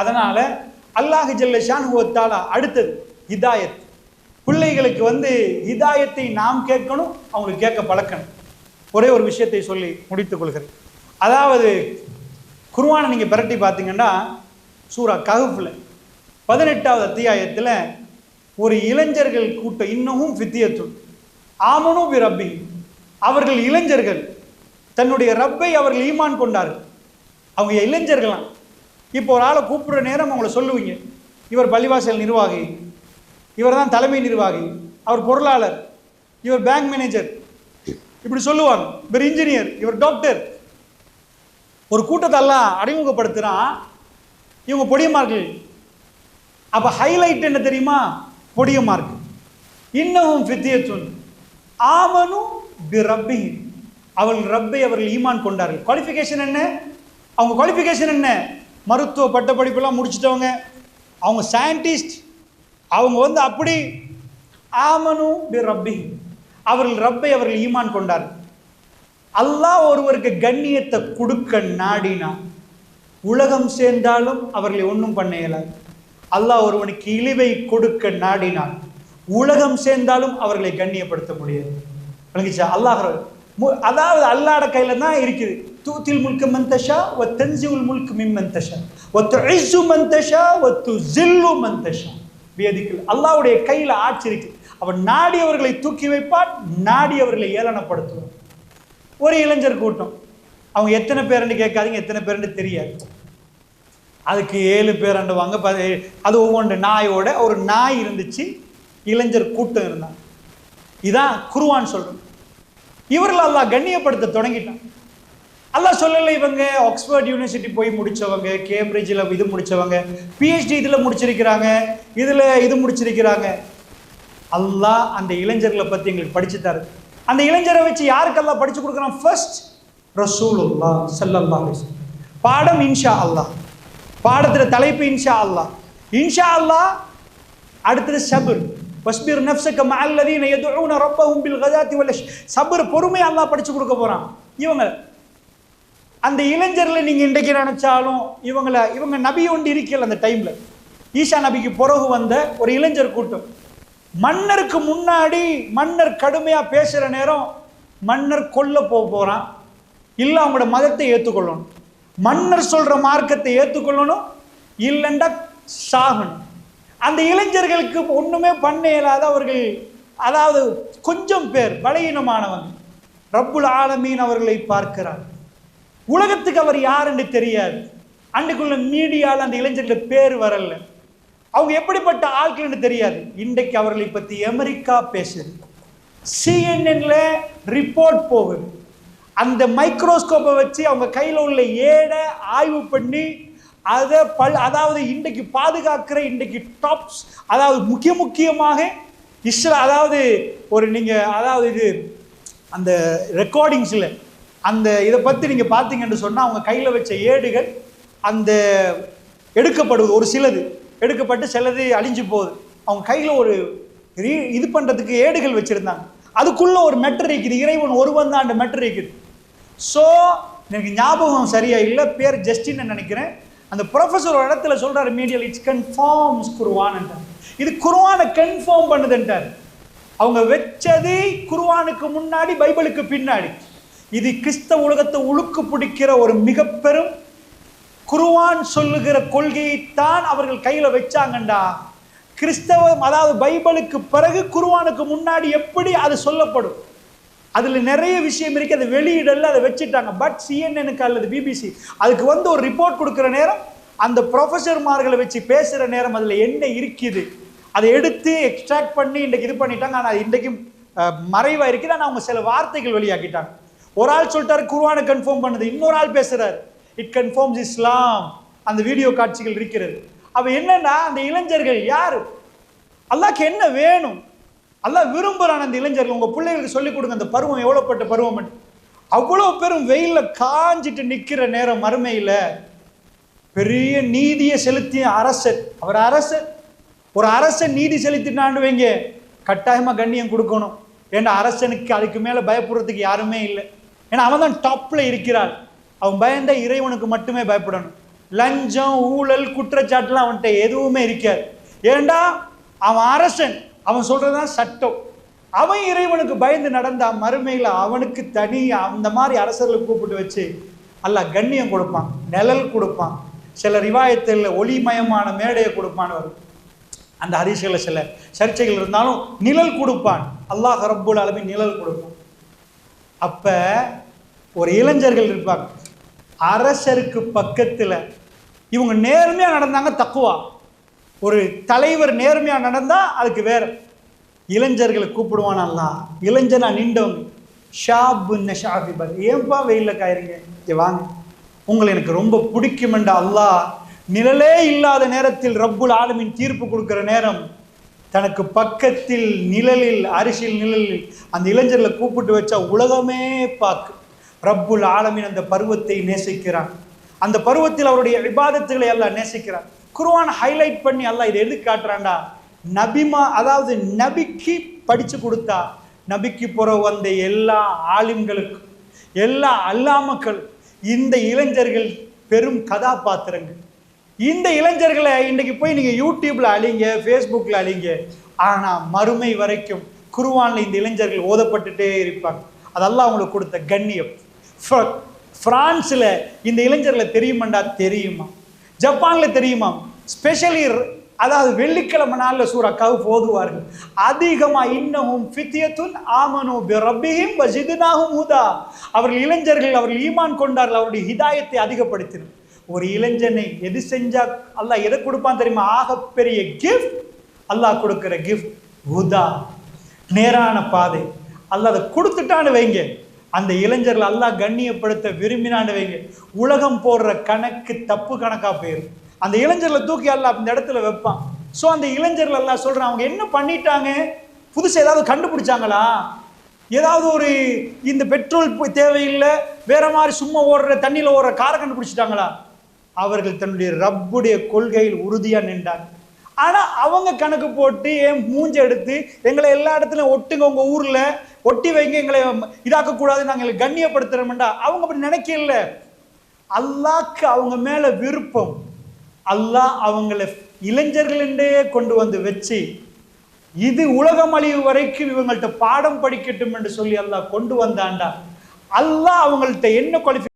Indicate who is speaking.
Speaker 1: அதனால அல்லாஹ் ஜல்லஷான் ஷானுவத்தால அடுத்தது ஹிதாயத் பிள்ளைகளுக்கு வந்து ஹிதாயத்தை நாம் கேட்கணும் அவங்களுக்கு கேட்க பழக்கணும். ஒரே ஒரு விஷயத்தை சொல்லி முடித்துக் கொள்கிறேன். அதாவது குருவானை நீங்கள் பிரட்டி பார்த்தீங்கன்னா சூரா கஹுஃபில் பதினெட்டாவது அத்தியாயத்தில் ஒரு இளைஞர்கள் கூட்டம் இன்னமும் ஃபித்தியத்துள். ஆமனும் பி ரப்பி அவர்கள் இளைஞர்கள் தன்னுடைய ரப்பை அவர்கள் ஈமான் கொண்டார்கள். அவங்க இளைஞர்களாம் இப்போ ஒரு ஆளை கூப்பிடுற நேரம் அவங்கள சொல்லுவீங்க. இவர் பள்ளிவாசல் நிர்வாகி. இவர் தான் தலைமை நிர்வாகி. அவர் பொருளாளர். இவர் பேங்க் மேனேஜர். இப்படி சொல்லுவாங்க. இவர் இன்ஜினியர். இவர் டாக்டர். ஒரு கூட்டத்தெல்லாம் எல்லாம் இவங்க பொடிய பொடியமார்கள் அப்போ ஹைலைட் என்ன தெரியுமா? பொடியமார்க் இன்னமும் ஃபித்தியத்துன் ஆமனும் பி ரப்பி அவள் ரப்பை அவர்கள் ஈமான் கொண்டார்கள். குவாலிஃபிகேஷன் என்ன? அவங்க குவாலிஃபிகேஷன் என்ன? மருத்துவ பட்ட படிப்பெல்லாம் முடிச்சிட்டவங்க அவங்க சயின்டிஸ்ட் அவங்க வந்து அப்படி ஆமனு பி ரப்பி. அவர்கள் ரப்பை அவர்கள் ஈமான் கொண்டார். அல்லாஹ் ஒருவருக்கு கண்ணியத்தை கொடுக்க நாடினா உலகம் சேர்ந்தாலும் அவர்களை ஒன்றும் பண்ண இயலாது. அல்லாஹ் ஒருவனுக்கு இழிவை கொடுக்க நாடினான் உலகம் சேர்ந்தாலும் அவர்களை கண்ணியப்படுத்த முடியாது. விளங்கிச்சா? அல்லாஹ் மு- அதாவது அல்லாட கையில் தான் இருக்குது. தூத்தில் முல்க மந்தஷா ஒ தன்சிவுல் முல்க் மிம் மந்தஷா ஒ துஇஸ்ஸு மந்தஷா ஒ துஸில்லு மந்தஷா வேதிக்கல் அல்லாஹ்வுடைய கையில ஆட்சி இருக்கு. அவன் நாடியவர்களை தூக்கி வைப்பான் நாடியவர்களை ஏளனப்படுத்துவான். ஒரு இளைஞர் கூட்டம். அவங்க எத்தனை பேருன்னு கேட்காதீங்க எத்தனை பேருன்னு தெரியாது. அதுக்கு ஏழு பேர் அண்டுவாங்க அது ஒவ்வொன்று நாயோட ஒரு நாய் இருந்துச்சு இளைஞர் கூட்டம் இருந்தாங்க இதான் குருவான் சொல்றோம் இவர்கள் அல்லாஹ் கண்ணியப்படுத்த தொடங்கிட்டான். அல்லாஹ் சொல்லலை இவங்க ஆக்ஸ்போர்ட் யூனிவர்சிட்டி போய் முடிச்சவங்க கேம்பிரிட்ஜில் இது முடித்தவங்க பிஹெச்டி இதில் முடிச்சிருக்கிறாங்க இதில் இது முடிச்சிருக்கிறாங்க. அல்லாஹ் அந்த இளைஞர்களை பற்றி எங்களுக்கு படித்து தரு. அந்த இளைஞரை வச்சு யாருக்கெல்லாம் படித்து கொடுக்குறான்? ஃபர்ஸ்ட் ரசூலுல்லா ஸல்லல்லாஹு அலைஹி பாடம் இன்ஷா அல்லாஹ் பாடத்தில் தலைப்பு இன்ஷா அல்லாஹ் இன்ஷா அல்லாஹ் அடுத்தது சபர். வஸ்பிர் நஃப்ஸக மல்லதீன எதுவும் ரொம்ப பில் கதாத்தி வல் சபர் பொறுமை அல்லாஹ் படித்து கொடுக்க போகிறான் இவங்க அந்த இளைஞர்களை நீங்க இன்றைக்கு நினைச்சாலும் இவங்கள இவங்க நபி ஒன்று இருக்கல அந்த டைம்ல ஈஷா நபிக்கு பிறகு வந்த ஒரு இளைஞர் கூட்டம். மன்னருக்கு முன்னாடி மன்னர் கடுமையா பேசுற நேரம் மன்னர் கொல்ல போக போறான். இல்ல அவங்களோட மதத்தை ஏற்றுக்கொள்ளணும் மன்னர் சொல்ற மார்க்கத்தை ஏற்றுக்கொள்ளணும் இல்லைண்டா சாகணும். அந்த இளைஞர்களுக்கு ஒண்ணுமே பண்ண இயலாத அவர்கள் அதாவது கொஞ்சம் பேர் பலகீனமானவங்க. ரப்புல் ஆலமீன் அவர்களை பார்க்கிறார். உலகத்துக்கு அவர் யாருன்னு தெரியாது. அன்றைக்குள்ள மீடியாவில் அந்த இளைஞர்கள் பேர் வரல. அவங்க எப்படிப்பட்ட ஆட்கள்னு தெரியாது. இன்றைக்கு அவர்களை பற்றி அமெரிக்கா பேசுது. சிஎன்என்ல ரிப்போர்ட் போகுது. அந்த மைக்ரோஸ்கோப்பை வச்சு அவங்க கையில் உள்ள ஏடை ஆய்வு பண்ணி அதை பல் அதாவது இன்றைக்கு பாதுகாக்கிற இன்றைக்கு டாப்ஸ் அதாவது முக்கிய முக்கியமாக இஸ்ரா அதாவது ஒரு நீங்கள் அதாவது இது அந்த ரெக்கார்டிங்ஸில் அந்த இதை பற்றி நீங்கள் பார்த்தீங்கன்னு சொன்னால் அவங்க கையில் வச்ச ஏடுகள் அந்த எடுக்கப்படுவது ஒரு சிலது எடுக்கப்பட்டு சிலது அழிஞ்சு போகுது. அவங்க கையில் ஒரு ரீ- இது பண்ணுறதுக்கு ஏடுகள் வச்சுருந்தாங்க. அதுக்குள்ளே ஒரு மெட்டர் இருக்குது இறைவன் ஒருவன் தான் அந்த மெட்டர் இருக்குது. ஸோ எனக்கு ஞாபகம் சரியாக இல்லை பேர் ஜஸ்டின்னு நினைக்கிறேன். அந்த ப்ரொஃபஸர் ஒரு இடத்துல சொல்கிறார் மீடியல் இட்ஸ் கன்ஃபார்ம்ஸ் குருவான் இது குருவானை கன்ஃபார்ம் பண்ணுதுன்ட்டார் அவங்க வச்சது குருவானுக்கு முன்னாடி பைபிளுக்கு பின்னாடி. இது கிறிஸ்தவ உலகத்தை உழுக்கு பிடிக்கிற ஒரு மிக பெரும் குருவான் சொல்லுகிற கொள்கையைத்தான் அவர்கள் கையில வச்சாங்கண்டா. கிறிஸ்தவம் அதாவது பைபிளுக்கு பிறகு குருவானுக்கு முன்னாடி எப்படி அது சொல்லப்படும்? அதில் நிறைய விஷயம் இருக்கு. அதை வெளியிடல அதை வச்சுட்டாங்க. பட் சிஎன்எனுக்கு அல்லது பிபிசி அதுக்கு வந்து ஒரு ரிப்போர்ட் கொடுக்குற நேரம் அந்த ப்ரொஃபஸர்மார்களை வச்சு பேசுகிற நேரம் அதில் என்ன இருக்குது? அதை எடுத்து எக்ஸ்ட்ராக்ட் பண்ணி இன்றைக்கு இது பண்ணிட்டாங்க. ஆனால் இன்றைக்கும் மறைவாக இருக்குது. ஆனால் அவங்க சில வார்த்தைகள் வெளியாக்கிட்டாங்க ஒரு ஆள் சொல்லிட்டாரு குர்ஆனை கன்ஃபார்ம் பண்ணுது. இன்னொரு ஆள் பேசுறாரு. இட் கன்ஃபார்ம்ஸ் இஸ்லாம் அந்த வீடியோ காட்சிகள் இருக்கிறது. அப்ப என்னன்னா அந்த இளைஞர்கள் யாரு? அல்லாக்கு என்ன வேணும்? அல்லா விரும்புகிறான் அந்த இளைஞர்கள். உங்கள் பிள்ளைகளுக்கு சொல்லிக் கொடுங்க அந்த பருவம் எவ்வளோப்பட்ட பருவம் அவ்வளோ பெரும் வெயிலில் காஞ்சிட்டு நிற்கிற நேரம் மறுமையில் பெரிய நீதியை செலுத்திய அரசர். அவர் அரசர். ஒரு அரசன் நீதி செலுத்தினான்னு வைங்க. கட்டாயமாக கண்ணியம் கொடுக்கணும். ஏன்னா அரசனுக்கு அதுக்கு மேலே பயப்படுறதுக்கு யாருமே இல்லை. ஏன்னா அவன் தான் டாப்பில் இருக்கிறாள் அவன் பயந்த இறைவனுக்கு மட்டுமே பயப்படணும். லஞ்சம் ஊழல் குற்றச்சாட்டுலாம் அவன்கிட்ட எதுவுமே இருக்காது. ஏண்டா? அவன் அரசன். அவன் சொல்றதுதான் சட்டம். அவன் இறைவனுக்கு பயந்து நடந்தா மறுமையில் அவனுக்கு தனி அந்த மாதிரி அரசர்களை கூப்பிட்டு வச்சு அல்ல கண்ணியம் கொடுப்பான் நிழல் கொடுப்பான். சில ரிவாயத்தில் ஒளிமயமான மேடையை கொடுப்பான்னு அந்த ஹதீஸ்களில் சில சர்ச்சைகள் இருந்தாலும் நிழல் கொடுப்பான். அல்லாஹ் ரப்புல் அளவின் நிழல் கொடுப்பான். அப்போ ஒரு இளைஞர்கள் இருப்பாங்க. அரசருக்கு பக்கத்தில் இவங்க நேர்மையாக நடந்தாங்க தக்குவா. ஒரு தலைவர் நேர்மையாக நடந்தால் அதுக்கு வேற. இளைஞர்களை கூப்பிடுவான் அல்லா இளைஞனா நின்றவங்க ஷாபு நஷாபிபர் ஏன்பா வெயில்ல காயிருங்க இங்கே வாங்க. உங்களை எனக்கு ரொம்ப பிடிக்குமெண்டா அல்லாஹ். நிழலே இல்லாத நேரத்தில் ரப்புல் ஆலமின் தீர்ப்பு கொடுக்குற நேரம். தனக்கு பக்கத்தில் நிழலில் அரிசியில் நிழலில் அந்த இளைஞர்களை கூப்பிட்டு வச்சா உலகமே பார்க்கு ரப்புல் ஆலமின் அந்த பருவத்தை நேசிக்கிறான். அந்த பருவத்தில் அவருடைய விவாதத்துகளை எல்லாம் நேசிக்கிறான். குருவான் ஹைலைட் பண்ணி எல்லாம் இதை எது காட்டுறான்டா? நபிமா அதாவது நபிக்கு படித்து கொடுத்தா நபிக்கு புற வந்த எல்லா ஆலிம்களுக்கும் எல்லா அல்லாமக்கள் இந்த இளைஞர்கள் பெரும் கதாபாத்திரங்கள். இந்த இளைஞர்களை இன்னைக்கு போய் நீங்க யூடியூப்ல அழிங்க ஃபேஸ்புக்ல அழிங்க. ஆனா மறுமை வரைக்கும் குருவான்ல இந்த இளைஞர்கள் ஓதப்பட்டுட்டே இருப்பாங்க. அதெல்லாம் அவங்களுக்கு கொடுத்த கண்ணியம். ஃப்ரான்ஸில் பிரான்ஸ்ல இந்த இளைஞர்களை தெரியுமாண்டா? தெரியுமா. ஜப்பான்ல தெரியுமா? ஸ்பெஷலி அதாவது வெள்ளிக்கிழமை நாளில் சூரா கவு அதிகமாக இன்னமும் ஃபித்தியத்துன் ஆமனோ பிரபிஹிம் வஜிதுனாஹும் ஹுதா. அவர்கள் இளைஞர்கள் அவர்கள் ஈமான் கொண்டார்கள் அவருடைய ஹிதாயத்தை அதிகப்படுத்தினர். ஒரு இளைஞனை எது செஞ்சா அல்லாஹ் எதை கொடுப்பான் தெரியுமா? ஆகப்பெரிய கிஃப்ட் அல்லாஹ் கொடுக்கிற கிஃப்ட் ஹுதா நேரான பாதை. அல்லாஹ் அதை கொடுத்துட்டான்னு வைங்க. அந்த இளைஞர்கள் அல்லாஹ் கண்ணியப்படுத்த விரும்பினான்னு வைங்க. உலகம் போடுற கணக்கு தப்பு கணக்கா போயிடும் அந்த இளைஞர்களை தூக்கி அல்லாஹ் அந்த இடத்துல வைப்பான். ஸோ அந்த இளைஞர்கள் எல்லாம் சொல்றான் அவங்க என்ன பண்ணிட்டாங்க? புதுசாக ஏதாவது கண்டுபிடிச்சாங்களா? ஏதாவது ஒரு இந்த பெட்ரோல் தேவையில்லை வேற மாதிரி சும்மா ஓடுற தண்ணியில் ஓடுற காரை கண்டுபிடிச்சிட்டாங்களா? அவர்கள் தன்னுடைய ரப்புடைய கொள்கையில் உறுதியா நின்றாங்க. ஆனா அவங்க கணக்கு போட்டு என் மூஞ்ச எடுத்து எங்களை எல்லா இடத்துலயும் ஒட்டுங்க உங்க ஊர்ல ஒட்டி வைங்க எங்களை இதாக்கக்கூடாது நாங்கள் கண்ணியப்படுத்துறோம்டா. அவங்க அப்படி நினைக்கல. அல்லாக்கு அவங்க மேல விருப்பம். அல்லாஹ் அவங்கள இளைஞர்களே கொண்டு வந்து வச்சு இது உலகம் அழிவு வரைக்கும் இவங்கள்ட்ட பாடம் படிக்கட்டும் என்று சொல்லி அல்லாஹ் கொண்டு வந்தாண்டா அல்லாஹ் அவங்கள்ட்ட என்ன குவாலிஃபை